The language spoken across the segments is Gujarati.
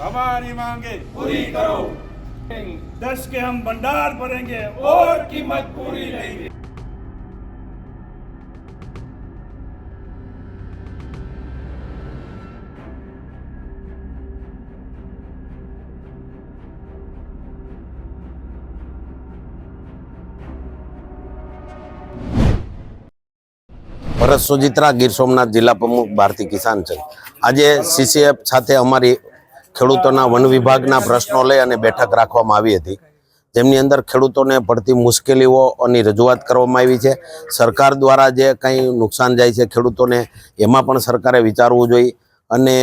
हमारी मांगे पूरी करो दस के हम भंडार भरेंगे और कीमत पूरी लेंगे ભરત સુજિત્રા ગીર સોમનાથ જિલ્લા પ્રમુખ ભારતીય કિસાન સંઘ આજે સીસીએફ સાથે અમારી ખેડૂતોના વન વિભાગના પ્રશ્નો લઈ અને બેઠક રાખવામાં આવી હતી. જેમની અંદર ખેડૂતોને પડતી મુશ્કેલીઓની રજૂઆત કરવામાં આવી છે. સરકાર દ્વારા જે કંઈ નુકસાન જાય છે ખેડૂતોને, એમાં પણ સરકારે વિચારવું જોઈએ અને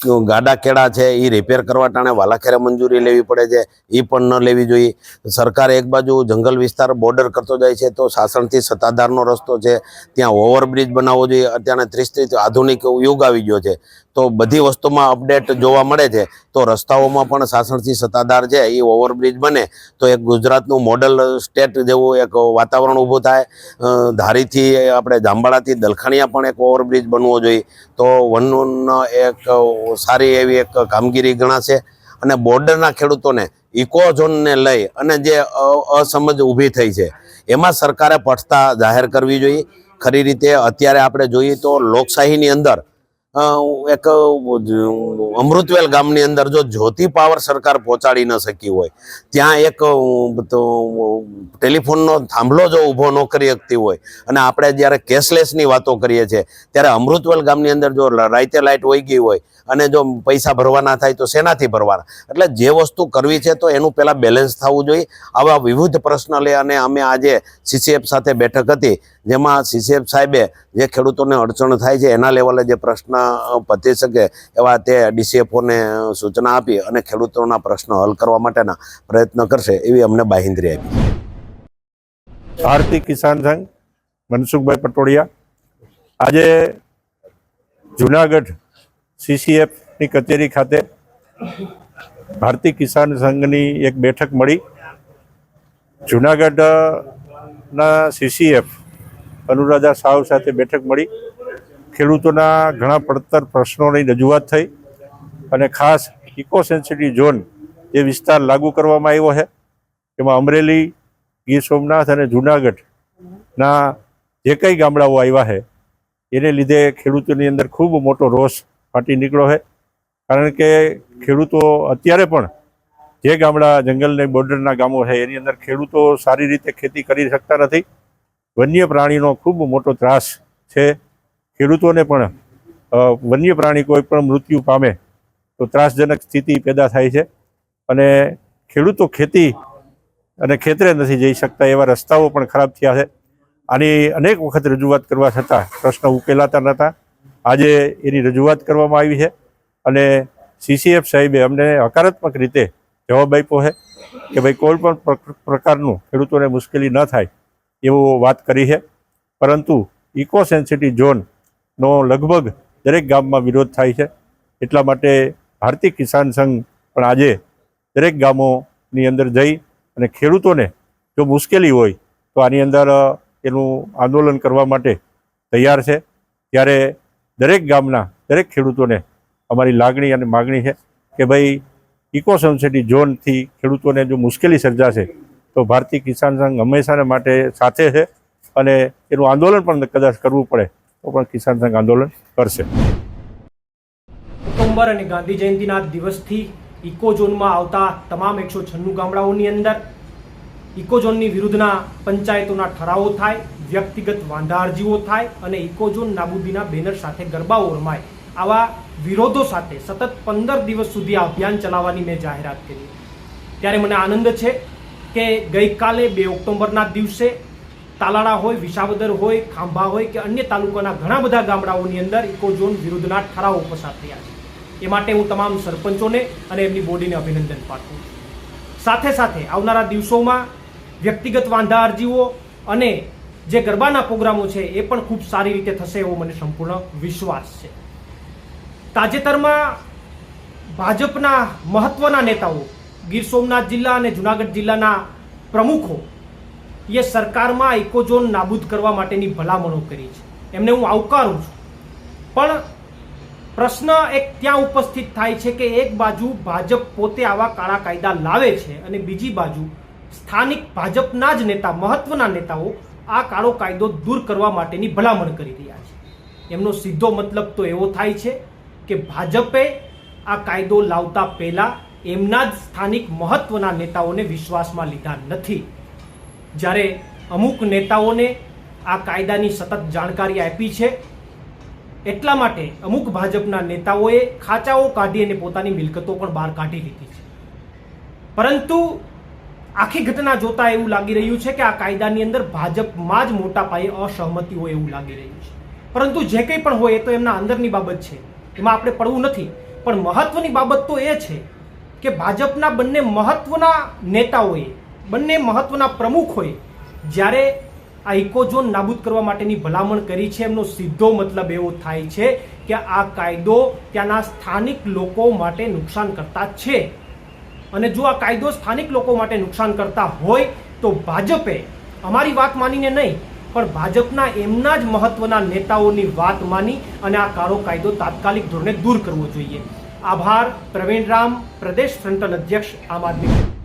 ગાડા કેળા છે એ રિપેર કરવા ટાણે વાલાખેરે મંજૂરી લેવી પડે છે, એ પણ ન લેવી જોઈએ. સરકાર એક બાજુ જંગલ વિસ્તાર બોર્ડર કરતો જાય છે તો સાસણથી સત્તાધારનો રસ્તો છે, ત્યાં ઓવરબ્રિજ બનાવવો જોઈએ. અત્યારે ત્રીસ ત્રીસ આધુનિક યુગ આવી ગયો છે. તો બધી વસ્તુમાં અપડેટ જોવા મળે છે. તો રસ્તાઓમાં પણ સાસણથી સત્તાધાર છે, એ ઓવરબ્રિજ બને. તો એક ગુજરાતનું મોડલ સ્ટેટ જેવું એક વાતાવરણ ઊભું થાય. ધારીથી આપણે જાંબાળાથી દલખાણિયા પણ એક ઓવરબ્રિજ બનવો જોઈએ. તો વનનો એક સારી એવી એક કામગીરી ગણાશે. અને બોર્ડરના ખેડૂતોને ઇકો ઝોનને લઈ અને જે અસમજ ઊભી થઈ છે, એમાં સરકારે પટતા જાહેર કરવી જોઈએ. ખરી રીતે અત્યારે આપણે જોઈએ તો લોકશાહીની અંદર એક અમૃતવેલ ગામની અંદર જો જ્યોતિ પાવર સરકાર પહોંચાડી ન શકી હોય, ત્યાં એક ટેલિફોનનો થાંભલો જો ઊભો ન કરી શકતી હોય, અને આપણે જ્યારે કેશલેસની વાતો કરીએ છીએ, ત્યારે અમૃતવેલ ગામની અંદર જો લ- રાતે લાઇટ વહી ગઈ હોય, અને જો પૈસા ભરવાના થાય તો શેનાથી ભરવાના? એટલે જે વસ્તુ કરવી છે તો એનું પહેલાં બેલેન્સ થવું જોઈએ. આવા વિવિધ પ્રશ્ન લઈ અને અમે આજે સીસીએફ સાથે બેઠક હતી. જેમાં સીસીએફ સાહેબે જે ખેડૂતોને અડચણ થાય છે, એના લેવલે જે પ્રશ્ન પતી શકે એવા તે ડીસીએફઓને સૂચના આપી અને ખેડૂતોના પ્રશ્નો હલ કરવા માટેના પ્રયત્ન કરશે એવી અમને બાહિંદ્રી આપી. ભારતીય કિસાન સંઘ, મનસુખભાઈ પટોડિયા આજે જુનાગઢ સીસીએફની કચેરી ખાતે ભારતીય કિસાન સંઘની એક બેઠક મળી. જુનાગઢના સીસીએફ અનુરાધા સાવ સાથે બેઠક મળી. ખેડૂતોના ઘણા પડતર પ્રશ્નોની રજૂઆત થઈ અને ખાસ ઇકો સેન્સિટિવ ઝોન જે વિસ્તાર લાગુ કરવામાં આવ્યો છે, એમાં અમરેલી, ગીર સોમનાથ અને જુનાગઢના જે કંઈ ગામડાઓ આવ્યા છે, એને લીધે ખેડૂતોની અંદર ખૂબ મોટો રોષ ફાટી નીકળ્યો છે. કારણ કે ખેડૂતો અત્યારે પણ જે ગામડા જંગલને, બોર્ડરના ગામો છે, એની અંદર ખેડૂતો સારી રીતે ખેતી કરી શકતા નથી. વન્ય પ્રાણીનો ખૂબ મોટો ત્રાસ છે. ખેડૂતોને પણ વન્ય પ્રાણી કોઈ પણ મૃત્યુ પામે તો ત્રાસજનક સ્થિતિ પેદા થાય છે. અને ખેડૂતો ખેતી અને ખેતરે નથી જઈ શકતા એવા રસ્તાઓ પણ ખરાબ થયા છે. આની અનેક વખત રજૂઆત કરવા છતાં પ્રશ્ન ઉકેલાતા નહોતા. આજે એની રજૂઆત કરવામાં આવી છે અને સીસીએફ સાહેબે અમને હકારાત્મક રીતે જવાબ આપ્યો છે કે ભાઈ કોઈ પણ પ્રકારનું ખેડૂતોને મુશ્કેલી ન થાય. એવું વાત કરી છે. પરંતુ ઇકો સેન્સિટિવ ઝોનનો લગભગ દરેક ગામમાં વિરોધ થાય છે. એટલા માટે ભારતીય કિસાન સંઘ પણ આજે દરેક ગામોની અંદર જઈ અને ખેડૂતોને જો મુશ્કેલી હોય તો આની અંદર એનું આંદોલન કરવા માટે તૈયાર છે. ત્યારે દરેક ગામના દરેક ખેડૂતોને અમારી લાગણી અને માગણી છે કે ભાઈ ઇકો સેન્સિટિવ ઝોનથી ખેડૂતોને જો મુશ્કેલી સર્જાશે તો ભારતીય કિસાન સંઘ હંમેશાને માટે સાથે છે અને એનું આંદોલન પણ કદાચ કરવું પડે તો પણ કિસાન સંઘ આંદોલન કરશે. ઓક્ટોબર અને ગાંધી જયંતિના દિવસથી ઇકો ઝોનમાં આવતા તમામ એકસો છન્નું ગામડાઓની અંદર ઇકો ઝોનની વિરુદ્ધના પંચાયતોના ઠરાવો થાય, વ્યક્તિગત વાંધા અરજીઓ થાય અને ઇકો ઝોન નાબૂદીના બેનર સાથે ગરબાઓ રમાય. આવા વિરોધો સાથે સતત પંદર દિવસ સુધી આ અભિયાન ચલાવવાની મેં જાહેરાત કરી. ત્યારે મને આનંદ છે કે ગઈકાલે બે ઓક્ટોબરના દિવસે તાલાળા હોય, વિસાવદર હોય, ખાંભા હોય કે અન્ય તાલુકાના ઘણા બધા ગામડાઓની અંદર ઇકોઝોન વિરુદ્ધના ઠરાવો પસાર થયા છે. એ માટે હું તમામ સરપંચોને અને એમની બોડીને અભિનંદન પાઠવું સાથે સાથે આવનારા દિવસોમાં વ્યક્તિગત વાંધા અરજીઓ અને જે ગરબાના પ્રોગ્રામો છે એ પણ ખૂબ સારી રીતે થશે એવો મને સંપૂર્ણ વિશ્વાસ છે. તાજેતરમાં ભાજપના મહત્વના નેતાઓ ગીર સોમનાથ જિલ્લા અને જુનાગઢ જિલ્લાના પ્રમુખો એ સરકારમાં ઇકોઝોન નાબૂદ કરવા માટેની ભલામણો કરી છે. એમને હું આવકારું છું. પણ પ્રશ્ન એક ત્યાં ઉપસ્થિત થાય છે કે એક બાજુ ભાજપ પોતે આવા કાળા કાયદા લાવે છે અને બીજી બાજુ સ્થાનિક ભાજપના જ નેતા, મહત્વના નેતાઓ આ કાળો કાયદો દૂર કરવા માટેની ભલામણ કરી રહ્યા છે. એમનો સીધો મતલબ તો એવો થાય છે કે ભાજપે આ કાયદો લાવતા પહેલા એમના જ સ્થાનિક મહત્વના નેતાઓને વિશ્વાસમાં લીધા નથી. જ્યારે અમુક નેતાઓને આ કાયદાની સતત જાણકારી આપી છે, એટલા માટે અમુક ભાજપના નેતાઓએ ખાચાઓ કાઢી અને પોતાની મિલકતો પણ બહાર કાઢી લીધી છે. પરંતુ આખી ઘટના જોતા એવું લાગી રહ્યું છે કે આ કાયદાની અંદર ભાજપમાં જ મોટા પાયે અસહમતિ હોય એવું લાગી રહ્યું છે. પરંતુ જે કંઈ પણ હોય એ તો એમના અંદરની બાબત છે. એમાં આપણે પડવું નથી. પણ મહત્વની બાબત તો એ છે કે ભાજપના બંને મહત્વના નેતાઓએ, બંને મહત્વના પ્રમુખોએ જ્યારે આ ઇકોઝોન નાબૂદ કરવા માટેની ભલામણ કરી છે, એમનો સીધો મતલબ એવો થાય છે કે આ કાયદો ત્યાંના સ્થાનિક લોકો માટે નુકસાન કરતા છે. અને જો આ કાયદો સ્થાનિક લોકો માટે નુકસાન કરતા હોય, તો ભાજપે અમારી વાત માનીને નહીં, પણ ભાજપના એમના જ મહત્વના નેતાઓની વાત માની અને આ કાળો કાયદો તાત્કાલિક ધોરણે દૂર કરવો જોઈએ. આભાર. પ્રવીણ રામ પ્રદેશ ફ્રન્ટલ અધ્યક્ષ આમ આદમી